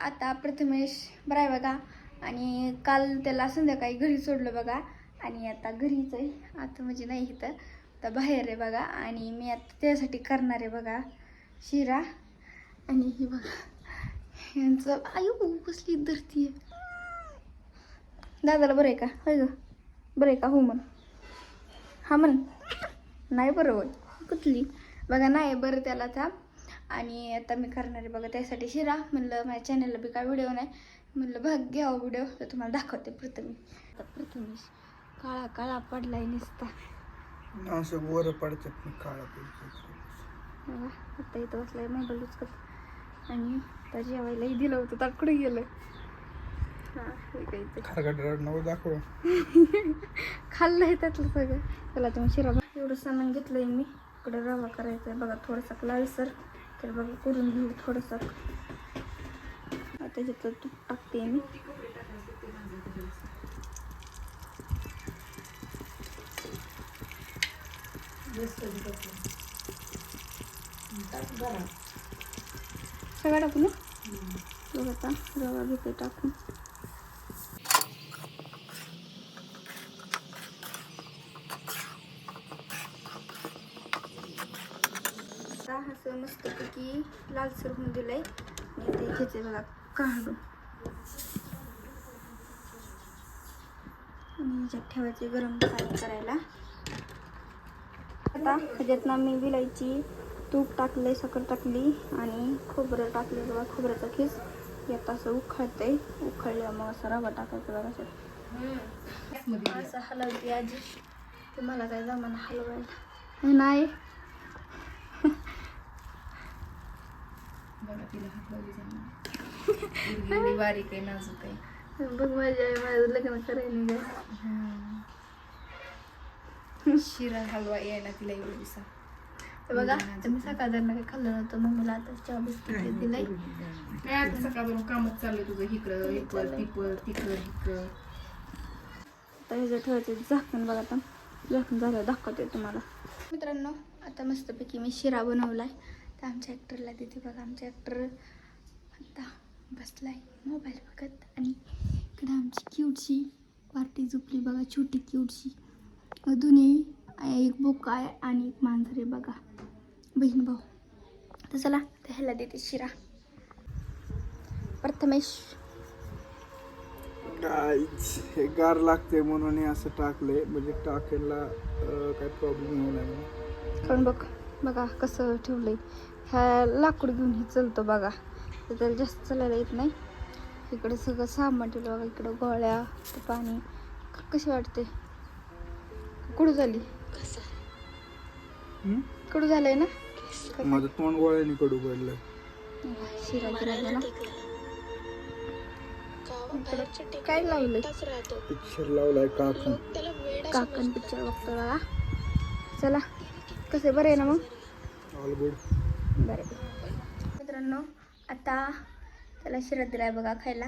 आता प्रथमेश बरं आहे बघा. आणि काल त्याला संध्याकाळी घरी सोडलं बघा. आणि आता घरीच आहे. आता म्हणजे नाही इथं. आता बाहेर आहे बघा. आणि मी आता त्यासाठी करणार आहे बघा शिरा. आणि ही बघा. यांचं आयु हो, कसली धरती आहे. दादाला बरं आहे का? होय ग. बरं आहे का? हो म्हण. हा म्हण. नाही बरं होय. कुठली? बघा नाही बरं त्याला था आणि आता मी करणार आहे बघा त्यासाठी शिरा. म्हणलं माझ्या चॅनलला बी काय व्हिडिओ नाही. म्हणलं भाग घ्यावं व्हिडिओ तर तुम्हाला दाखवते प्रथमेश आता प्रथमेश काळा काळा पडलाय नुसता. असं वर पडतात काळा बघा आता इथं बसलाय मोबाईल उचकत आणि आता जेवायलाही दिलं होतं तर कुठे गेलं? हां हे दाखव. खाल्लंय त्यातलं सगळं. त्याला तुम्ही शिरा. एवढं सामान घेतलंय मी. इकडे रवा करायचा बघा थोडासा लालसर तर बघा करून घेऊ थोडंसं. आता त्याच्यात तूप टाकते मी. सगळं टाकू ना? बघा आता रवा घेते टाकून आता असं मस्तपैकी लालसर होऊन दिलंय? आणि ते घ्यायचे बघा. काढून आणि ह्याच्यात ठेवायचे गरम पाणी करायला. आता ह्याच्यात ना मी विलायची तूप टाकले साखर टाकली आणि खोबरं टाकले बघा खोबऱ्याचा खीस यात असं उखळतंय. उखळल्यावर मग असं रवा टाकायचं बघा असं असं हलवते आजी. ते मला काय जमाना हलवायला? नाही. जाणार. बारीक आहे नाजूक आहे. बघ माझ्या आई माझं लग्न करायला काय शिरा हलवा यायला तिला एवढं दिसा बघा तुम्ही सकाळ काही खाल्लं नव्हतं मम्मीला आता चहा बिस्किट दिलंय. काय आता सकाळपासून कामच चाललंय तुझं इकडं इकडं तिकडं तिकडं इकडं आता ह्याचं ठेवायचं झाकण बघा आता. झाकण झालं दाखवते तुम्हाला. मित्रांनो आता मस्तपैकी मी शिरा बनवलाय. तर आमच्या ॲक्टरला देते बघा आमच्या ॲक्टर आता बसलाय मोबाईल बघत आणि इकडं आमची क्यूटशी पार्टी झोपली बघा छोटी क्यूटशी दोन्ही एक बोका आहे आणि एक मांजर आहे बघा. बहीण भाऊ. तर चला तर ह्याला देते शिरा. प्रथमेश. हे गार लागते म्हणून असं टाकलंय. म्हणजे टाकायला काय प्रॉब्लेम म्हणून. कारण बघ बघा कसं ठेवलंय. ह्या लाकूड घेऊन हे चलतं बघा. तर त्याला जास्त चालायला येत नाही. इकडे सगळं सामान ठेवलं बघा इकडं गोळ्या पाणी. क- कशी वाटते? कुठं झाली? कुठं झालंय ना? माझं तोंड गोळ्याने कडू पडलं शिरा गिरा काय लावलंय? पिक्चर लावलाय काकून. काकण पिक्चर बघतो बघा. चला. कसे बरे आहे ना मग? ऑल गुड बरे. मित्रांनो आता त्याला शिरा दिलाय बघा खायला.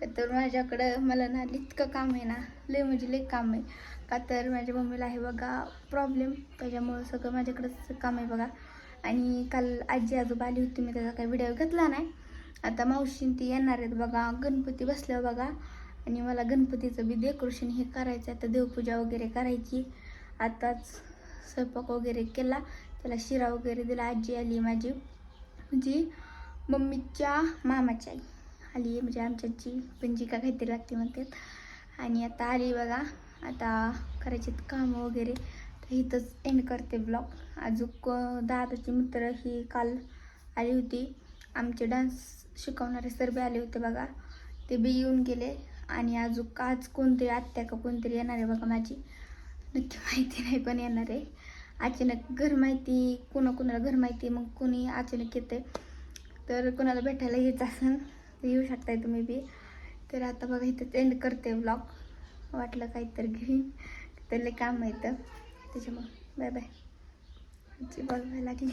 का तर माझ्याकडं मला ना इतकं काम आहे ना लय म्हणजे लय काम आहे. का तर माझ्या मम्मीला आहे बघा प्रॉब्लेम त्याच्यामुळं सगळं माझ्याकडंच काम आहे बघा. आणि काल आजी आजोबा आली होती मी त्याचा काही व्हिडिओ घेतला नाही. आता मावशीन ती येणार आहेत बघा. गणपती बसल्यावर बघा. आणि मला गणपतीचं बी डेकोरेशन हे करायचं आता देवपूजा वगैरे करायची. आताच स्वयंपाक वगैरे केला. त्याला शिरा वगैरे दिला आजी आली माझी. म्हणजे मम्मीच्या मामाची आई आली आहे म्हणजे आमच्याची पंजिका काहीतरी लागते म्हणतात. आणि आता आली बघा आता करायचे कामं वगैरे. तर इथंच एंड करते ब्लॉग अजून दादाची मित्र ही काल आली होती. आमचे डान्स शिकवणारे सर बी आले होते बघा. ते बी येऊन गेले. आणि अजून आज कोणतरी आत्या का कोणतरी येणार आहे बघा माझी. नक्की माहिती नाही पण येणार आहे. अचानक घर माहिती कोणाकोणाला घर माहिती मग कोणी अचानक येते तर कोणाला भेटायला येत असेल तर येऊ शकताय तुम्ही बी. तर आता बघा इथं एंड करते ब्लॉग वाटलं काहीतरी घेईन. तर लय काम येतं त्याच्यामुळं बाय बाय आजी बघायला लागली.